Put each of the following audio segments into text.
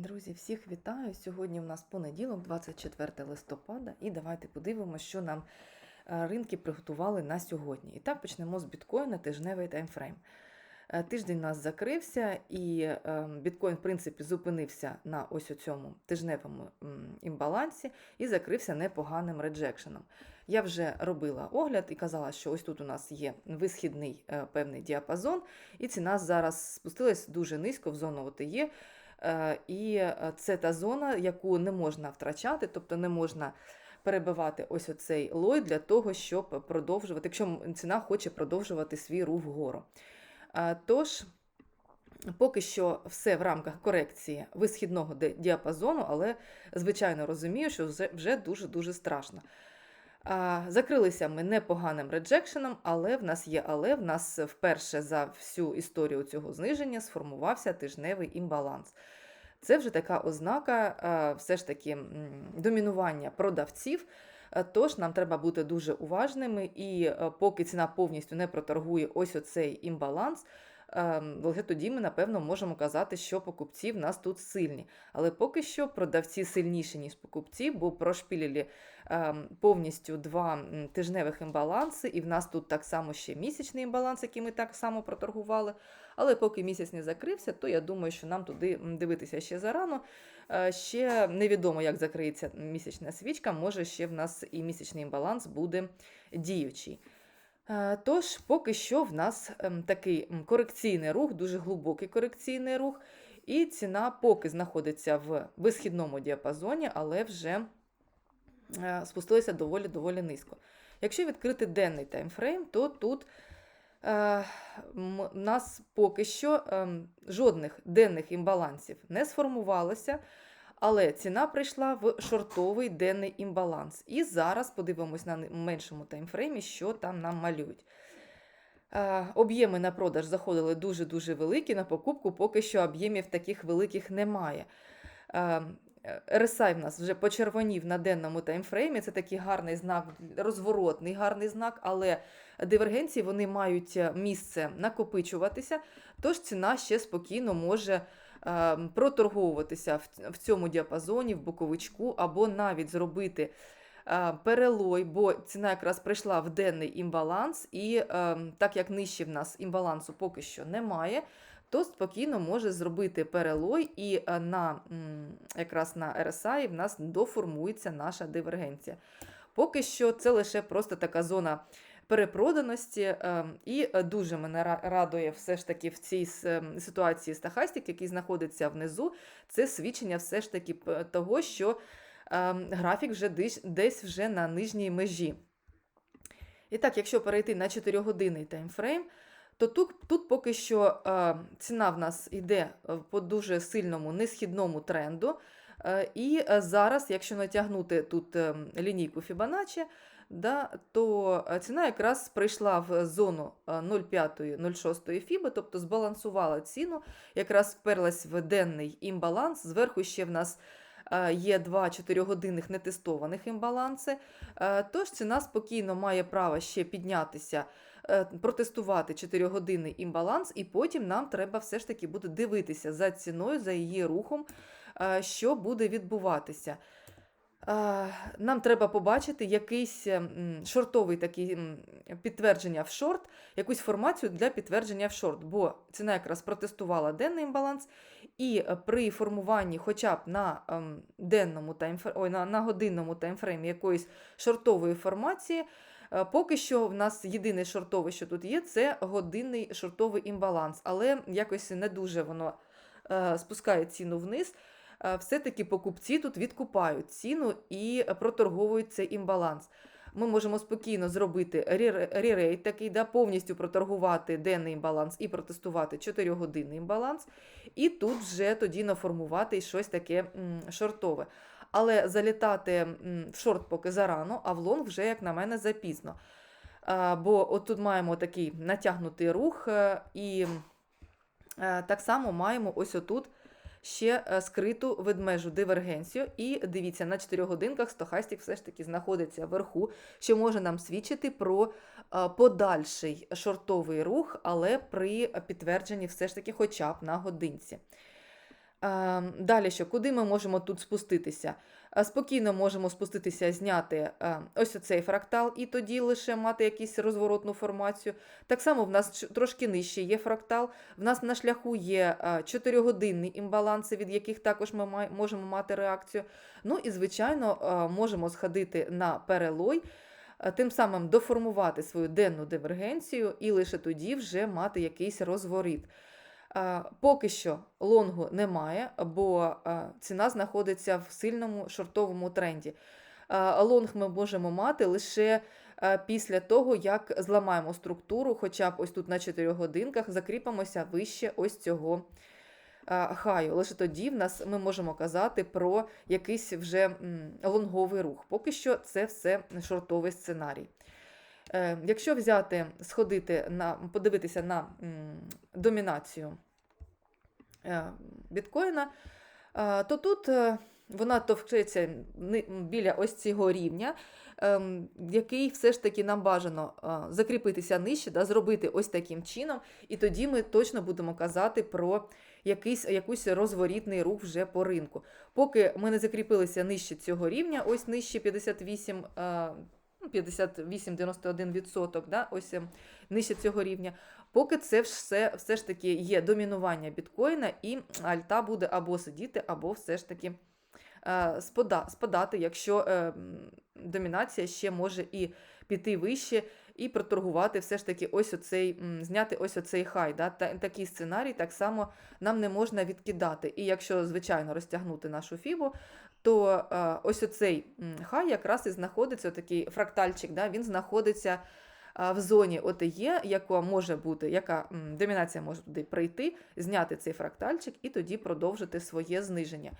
Друзі, всіх вітаю! Сьогодні у нас понеділок, 24 листопада, і давайте подивимося, що нам е, ринки приготували на сьогодні. І так почнемо з біткоїна тижневий таймфрейм. Е, Тиждень у нас закрився, і е, біткоін, в принципі, зупинився на ось цьому тижневому імбалансі і закрився непоганим реджекшеном. Я вже робила огляд і казала, що ось тут у нас є висхідний певний діапазон, і ціна зараз спустилась дуже низько в зону ОТЄ. Е, І е, це та зона, яку не можна втрачати, тобто не можна перебивати ось оцей лой для того, щоб продовжувати, якщо ціна хоче продовжувати свій рух вгору. Е, Тож, поки що все в рамках корекції висхідного діапазону, але звичайно розумію, що вже- вже дуже-дуже страшно. Закрилися ми непоганим реджекшеном, але в нас є але, в нас вперше за всю історію цього зниження сформувався тижневий імбаланс. Це вже така ознака все ж таки домінування продавців. Е, Тож нам треба бути дуже уважними, і е, поки ціна повністю не проторгує ось оцей імбаланс, лише тоді ми, напевно, можемо казати, що покупці в нас тут сильні. Але поки що продавці сильніші, ніж покупці, бо прошпілілі ем, повністю два тижневих імбаланси, і в нас тут так само ще місячний імбаланс, який ми так само проторгували. Але поки місяць не закрився, то я думаю, що нам туди дивитися ще зарано. Е, Ще невідомо, як закриється місячна свічка, може ще в нас і місячний імбаланс буде діючий. Е, Тож, поки що в нас ем, такий корекційний рух, дуже глибокий корекційний рух, і ціна поки знаходиться в висхідному діапазоні, але вже е, спустилася доволі-доволі низько. Якщо відкрити денний таймфрейм, то тут е, у нас поки що ем, жодних денних імбалансів не сформувалося, але ціна прийшла в шортовий денний імбаланс. І зараз подивимось на меншому таймфреймі, що там нам малюють. Е, Об'єми на продаж заходили дуже-дуже великі, на покупку поки що об'ємів таких великих немає. Е, RSI в нас вже почервонів на денному таймфреймі. Це такий гарний знак, розворотний гарний знак, але дивергенції вони мають е, місце накопичуватися, тож ціна ще спокійно може е, проторговуватися в, цьому діапазоні, в боковичку, або навіть зробити е, перелой, бо ціна якраз прийшла в денний імбаланс, і е, так як нижче в нас імбалансу поки що немає, то спокійно може зробити перелой, і е, на, якраз на RSI в нас доформується наша дивергенція. Поки що це лише просто така зона перепроданості, е, і е, дуже мене радує все ж таки в цій ем, ситуації стахастик, який знаходиться внизу, це свідчення все ж таки того, що ем, графік вже десь, вже на нижній межі. І так, якщо перейти на 4-годинний таймфрейм, то тут, тут поки що ціна в нас йде е, по дуже сильному несхідному тренду. Е, і е, зараз, якщо натягнути тут е, лінійку Fibonacci, да, то е, ціна якраз прийшла в зону е, 0,5-0,6 фіби, тобто збалансувала ціну, якраз вперлась в денний імбаланс. Зверху ще в нас є два 4-годинних нетестованих імбаланси. Тож ціна спокійно має право ще піднятися, протестувати 4-годинний імбаланс, і потім нам треба все ж таки буде дивитися за ціною, за її рухом, що буде відбуватися. Е, Нам треба побачити якийсь шортовий такий підтвердження в шорт, якусь формацію для підтвердження в шорт, бо ціна якраз протестувала денний імбаланс, і е, при формуванні хоча б на ем, денному таймфреймі, ой, на, на годинному таймфреймі якоїсь шортової формації, е, поки що в нас єдине шортове, що тут є, це годинний шортовий імбаланс, але якось не дуже воно е, спускає ціну вниз. Е, Все-таки покупці тут відкупають ціну і проторговують цей імбаланс. Ми можемо спокійно зробити рі- ререйт такий, да, повністю проторгувати денний імбаланс і протестувати 4-годинний імбаланс, і тут вже тоді наформувати щось таке шортове. Але залітати в шорт поки зарано, а в лонг вже, як на мене, запізно. Бо от тут маємо такий натягнутий рух, е, і е, так само маємо ось отут ще е, скриту ведмежу дивергенцію. І дивіться, на 4 годинках стохастік все ж таки знаходиться вверху, що може нам свідчити про е, подальший шортовий рух, але при підтвердженні все ж таки хоча б на годинці. Е, Далі що, куди ми можемо тут спуститися? Е, Спокійно можемо спуститися, зняти е, ось оцей фрактал, і тоді лише мати якусь розворотну формацію. Так само в нас трошки нижче є фрактал. В нас на шляху є 4-годинні імбаланси, від яких також ми можемо мати реакцію. Ну і, звичайно, е, можемо сходити на перелой, е, тим самим доформувати свою денну дивергенцію і лише тоді вже мати якийсь розворіт. Е, Поки що лонгу немає, бо е, ціна знаходиться в сильному шортовому тренді. Е, Лонг ми можемо мати лише після того, як зламаємо структуру, хоча б ось тут на 4 годинках закріпимося вище ось цього хаю. Лише тоді в нас ми можемо казати про якийсь вже лонговий рух. Поки що це все шортовий сценарій. Е, Якщо взяти, сходити на подивитися на домінацію е, біткоїна, е, то тут вона товчеться біля ось цього рівня, який все ж таки нам бажано закріпитися нижче, да, зробити ось таким чином, і тоді ми точно будемо казати про якийсь, якийсь розворітний рух вже по ринку. Поки ми не закріпилися нижче цього рівня, ось нижче 58. Е, ну, 58-91%, да, ось ем, нижче цього рівня. Поки це все, все ж таки є домінування біткоїна, і альта буде або сидіти, або все ж таки спадати, якщо е, домінація ще може і піти вище, і проторгувати все ж таки ось оцей, зняти ось оцей хай. Да? Та, такий сценарій так само нам не можна відкидати. І якщо, звичайно, розтягнути нашу фібу, то е, ось оцей хай якраз і знаходиться, такий фрактальчик, да? він знаходиться в зоні ОТЄ, яка може бути, яка домінація може туди прийти, зняти цей фрактальчик і тоді продовжити своє зниження.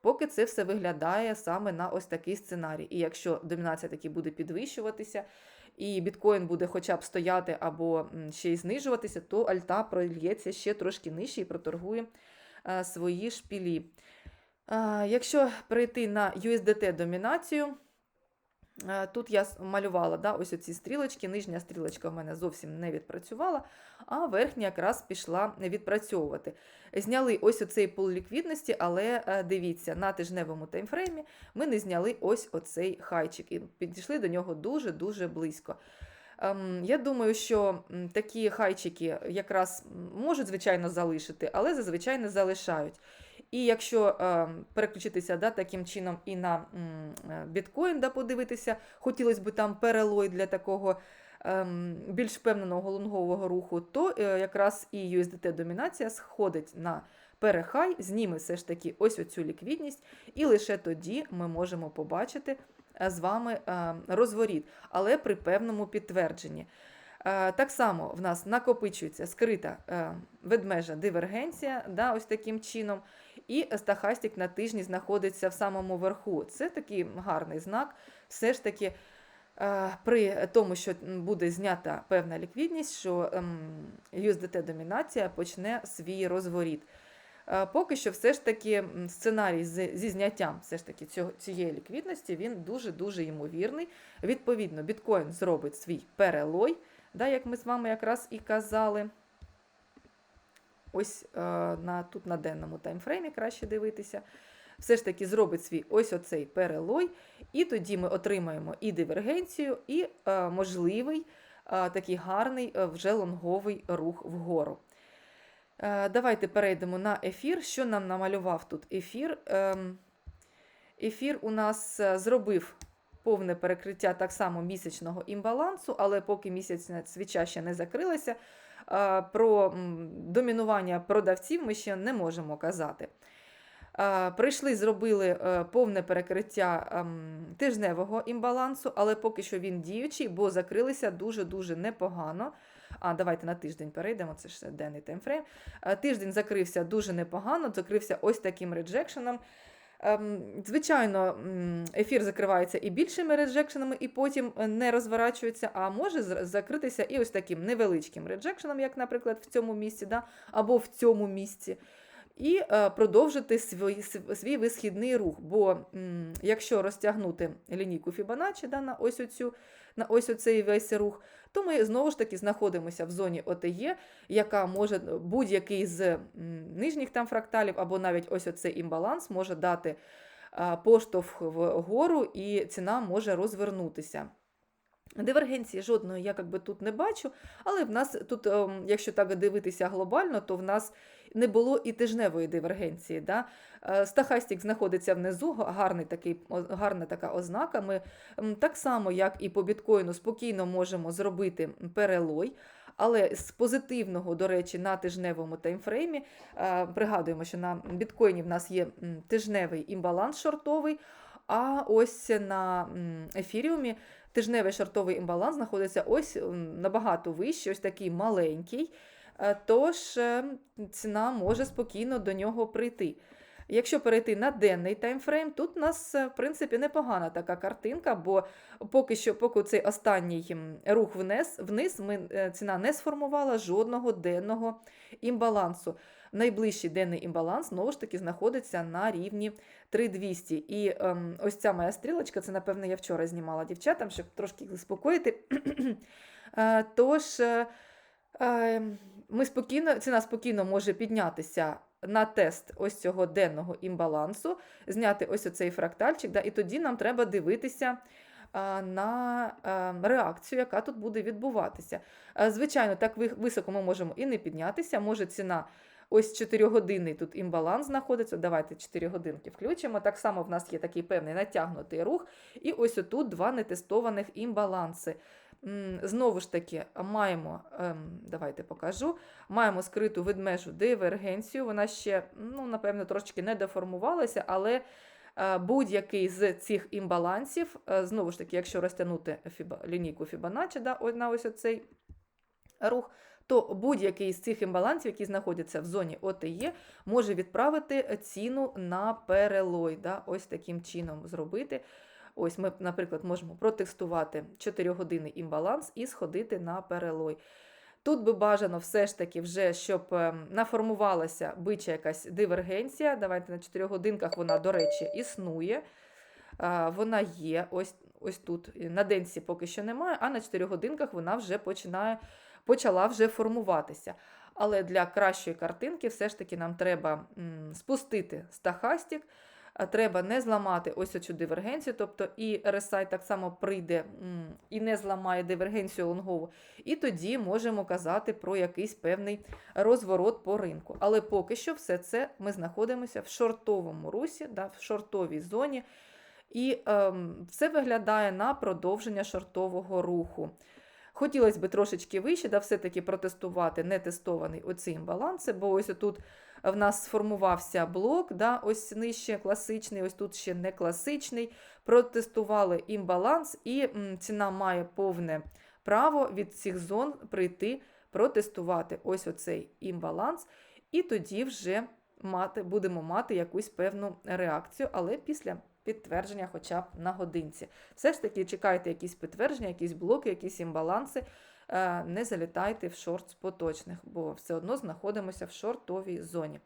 Поки це все виглядає саме на ось такий сценарій. І якщо домінація таки буде підвищуватися, і біткоін буде хоча б стояти або ще й знижуватися, то альта прольється ще трошки нижче і проторгує а, свої шпілі. Якщо перейти на USDT домінацію, Е, Тут я малювала да, ось ці стрілочки. Нижня стрілочка в мене зовсім не відпрацювала, а верхня якраз пішла відпрацьовувати. Зняли ось оцей пул ліквідності, але е, дивіться, на тижневому таймфреймі ми не зняли ось оцей хайчик і підійшли до нього дуже-дуже близько. Ем, Я думаю, що такі хайчики якраз можуть, звичайно, залишити, але зазвичай не залишають. І якщо е, переключитися да, таким чином і на е, біткоін, да, подивитися, хотілося б там перелой для такого ем, більш впевненого лонгового руху, то е, якраз і USDT-домінація сходить на перехай, зніме все ж таки ось оцю ліквідність, і лише тоді ми можемо побачити е, з вами е, розворіт, але при певному підтвердженні. Е, Так само в нас накопичується скрита е, ведмежа дивергенція, да, ось таким чином. І стахастик на тижні знаходиться в самому верху. Це такий гарний знак. Все ж таки, е, при тому, що буде знята певна ліквідність, що ем, USDT-домінація почне свій розворіт. Е, Поки що, все ж таки, сценарій зі зняттям все ж таки цієї ліквідності він дуже-дуже ймовірний. Відповідно, біткоін зробить свій перелой, да, як ми з вами якраз і казали. Ось е, на, тут на денному таймфреймі краще дивитися. Все ж таки зробить свій ось оцей перелой, і тоді ми отримаємо і дивергенцію, і е, можливий е, такий гарний вже лонговий рух вгору. Давайте перейдемо на ефір. Що нам намалював тут ефір? Ем, ефір у нас зробив повне перекриття так само місячного імбалансу, але поки місячна свіча ще не закрилася, про домінування продавців ми ще не можемо казати. Прийшли, зробили е, повне перекриття ем, тижневого імбалансу, але поки що він діючий, бо закрилися дуже-дуже непогано. А, давайте на тиждень перейдемо, це ж денний таймфрейм. Е, Тиждень закрився дуже непогано, закрився ось таким реджекшеном. Ем, Звичайно, ефір закривається і більшими реджекшенами, і потім е, не розворачується, а може закритися і ось таким невеличким реджекшеном, як, наприклад, в цьому місці, да? або в цьому місці. І е, продовжити свій, свій висхідний рух. Бо якщо розтягнути лінійку Фібоначчі да, на ось оцю, на ось оцей весь рух, то ми знову ж таки знаходимося в зоні ОТЄ, яка може будь-який з нижніх там фракталів, або навіть ось оцей імбаланс може дати поштовх вгору, і ціна може розвернутися. Дивергенції жодної я якби тут не бачу, але в нас тут, ем, якщо так дивитися глобально, то в нас не було і тижневої дивергенції. Да? Е, Стахастик знаходиться внизу, гарний такий, гарна така ознака. Ми так само, як і по біткоїну, спокійно можемо зробити перелой. Але з позитивного, до речі, на тижневому таймфреймі е, пригадуємо, що на біткоїні в нас є тижневий імбаланс шортовий, а ось на ефіріумі тижневий шортовий імбаланс знаходиться ось набагато вище, ось такий маленький. Е, Тож е, ціна може спокійно до нього прийти. Якщо перейти на денний таймфрейм, тут у нас, е, в принципі, непогана така картинка, бо поки що, поки цей останній рух вниз, вниз ми, е, ціна не сформувала жодного денного імбалансу. Найближчий денний імбаланс знову ж таки знаходиться на рівні 3200. І ем, ось ця моя стрілочка, це, напевно, я вчора знімала дівчатам, щоб трошки їх заспокоїти. Е, Тож е, е, ми спокійно, ціна спокійно може піднятися на тест ось цього денного імбалансу, зняти ось оцей фрактальчик, да, і тоді нам треба дивитися на реакцію, яка тут буде відбуватися. Звичайно, так високо ми можемо і не піднятися. Може ціна ось 4 години тут імбаланс знаходиться. Давайте 4 годинки включимо. Так само в нас є такий певний натягнутий рух. І ось отут два нетестованих імбаланси. Знову ж таки, маємо, ем, давайте покажу, маємо скриту ведмежу дивергенцію. Вона ще, ну, напевно, трошечки не деформувалася, але е, будь-який з цих імбалансів, е, знову ж таки, якщо розтягнути лінійку Фібоначчі да, на ось оцей рух, то будь-який з цих імбалансів, які знаходяться в зоні ОТЄ, може відправити ціну на перелой. Да, ось таким чином зробити. Ось ми, наприклад, можемо протестувати 4 години імбаланс і сходити на перелой. Тут би бажано все ж таки, вже, щоб ем, наформувалася бича якась дивергенція. Давайте на 4 годинках вона, до речі, існує. Вона є ось, ось тут. На денці поки що немає, а на 4 годинках вона вже починає, почала вже формуватися. Але для кращої картинки все ж таки нам треба спустити стахастик, треба не зламати ось цю дивергенцію, тобто і RSI так само прийде і не зламає дивергенцію лонгову. І тоді можемо казати про якийсь певний розворот по ринку. Але поки що все це ми знаходимося в шортовому русі, да, в шортовій зоні. І ем, це виглядає на продовження шортового руху. Хотілося б трошечки вище, да, все-таки протестувати нетестований оці імбаланси, бо ось тут в нас сформувався блок, да, ось нижче класичний, ось тут ще не класичний. Протестували імбаланс, і ціна має повне право від цих зон прийти, протестувати ось оцей імбаланс, і тоді вже мати, будемо мати якусь певну реакцію, але після підтвердження хоча б на годинці. Все ж таки чекайте якісь підтвердження, якісь блоки, якісь імбаланси. Е, Не залітайте в шорт з поточних, бо все одно знаходимося в шортовій зоні.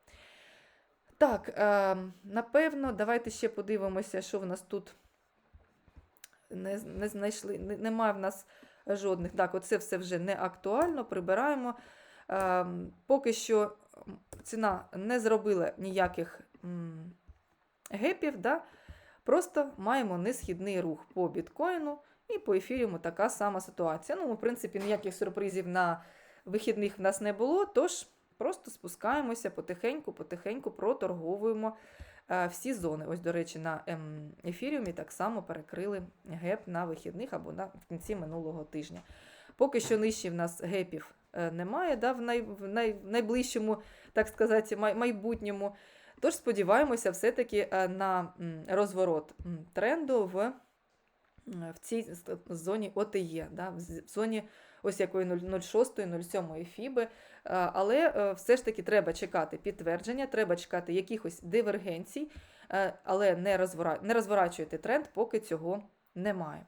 Так, е, напевно, давайте ще подивимося, що в нас тут не, не знайшли. Не- Немає в нас жодних. Так, оце все вже не актуально. Прибираємо. Е, Поки що ціна не зробила ніяких гепів. Да? Просто маємо несхідний рух по біткоїну і по ефіріуму така сама ситуація. Ну, в принципі, ніяких сюрпризів на вихідних в нас не було, тож просто спускаємося потихеньку, потихеньку проторговуємо е, всі зони. Ось, до речі, на ем, ефіріумі так само перекрили геп на вихідних або на в кінці минулого тижня. Поки що нижче в нас гепів е, немає, да, в, най, в най, найближчому, так сказати, май, майбутньому. Тож сподіваємося все-таки е, на розворот тренду в, в цій зоні ОТЄ, да, в зоні ось якої 0,6-0,7 фіби. Е, Але е, все ж таки треба чекати підтвердження, треба чекати якихось дивергенцій, е, але не, розвора... не розворачуйте тренд, поки цього немає.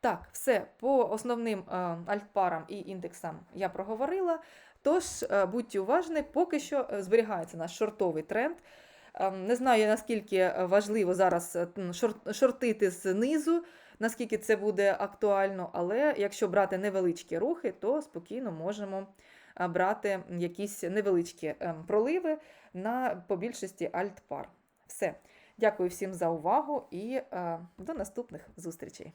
Так, все, по основним альтпарам і індексам я проговорила. Тож будьте уважні, поки що зберігається наш шортовий тренд. Ем, Не знаю, наскільки важливо зараз шортити знизу, наскільки це буде актуально, але якщо брати невеличкі рухи, то спокійно можемо брати якісь невеличкі ем, проливи на по більшості альтпар. Все. Дякую всім за увагу і е, до наступних зустрічей.